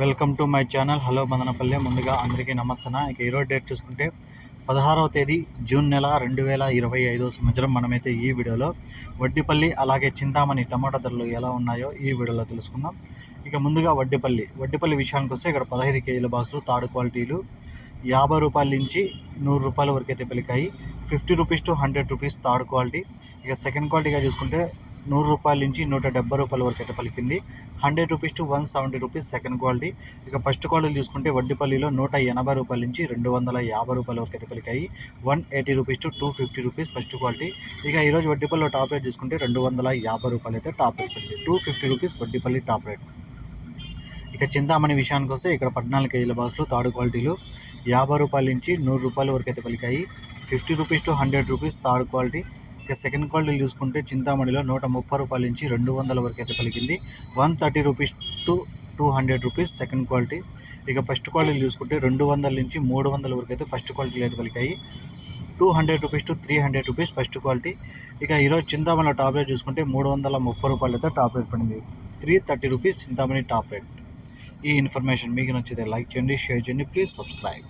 Welcome to my channel. Hello Madanapalle. ముందుగా అందరికీ నమస్తన ఇక ఈరోజు డేట్ చూసుకుంటే పదహారవ తేదీ జూన్ నెల రెండు వేల ఇరవై ఐదో సంవత్సరం. మనమైతే ఈ వీడియోలో వడ్డిపల్లి అలాగే చింతామణి టమాటా ధరలు ఎలా ఉన్నాయో ఈ వీడియోలో తెలుసుకుందాం. ఇక ముందుగా వడ్డిపల్లి. వడ్డిపల్లి విషయానికి వస్తే ఇక్కడ పదహైదు కేజీల బాసులు తాడు క్వాలిటీలు యాభై రూపాయల నుంచి నూరు రూపాయల వరకు అయితే పలికాయి fifty rupees to hundred rupees third quality. ఇక సెకండ్ క్వాలిటీగా చూసుకుంటే నూరు రూపాయల నుంచి నూట డెబ్బై రూపాయల వరకు అయితే పలికింది. Hundred rupees to one seventy rupees second quality. ఇక ఫస్ట్ క్వాలిటీ చూసుకుంటే వడ్డీపల్లిలో నూట ఎనభై రూపాయల నుంచి రెండు వందల యాభై రూపాయల వరకు అయితే పలికాయి. One eighty rupees to two fifty rupees first quality. ఇక ఈరోజు వడ్డీపల్లిలో టాప్ రేట్ చూసుకుంటే రెండు వందల యాభై రూపాయలు అయితే టాప్ రేట్ పడింది two fifty rupees Vaddipalli top rate. ఇక చింతామణి విషయానికి వస్తే ఇక్కడ పద్నాలుగు కేజీల బాసులు థర్డ్ క్వాలిటీలు యాభై రూపాయల నుంచి నూరు రూపాయల వరకు అయితే పలికాయి. Fifty rupees to hundred rupees third quality. ఇక సెకండ్ క్వాలిటీ చూసుకుంటే చింతామణిలో నూట ముప్పై రూపాయల నుంచి రెండు వందల వరకు అయితే పలికింది. One thirty rupees to two hundred rupees second quality ఇక ఫస్ట్ క్వాలిటీ చూసుకుంటే రెండు వందల నుంచి మూడు వందల వరకు అయితే ఫస్ట్ క్వాలిటీలు అయితే పలికాయి. Two hundred rupees to three hundred rupees first quality ఇక ఈరోజు చింతామణిలో టాప్ రేట్ చూసుకుంటే మూడు వందల ముప్పై రూపాయలు అయితే టాప్ రేట్ పడింది. Three thirty rupees Chintamani top rate ఈ ఇన్ఫర్మేషన్ మీకు నచ్చితే లైక్ చేయండి షేర్ చేయండి ప్లీజ్ సబ్స్క్రైబ్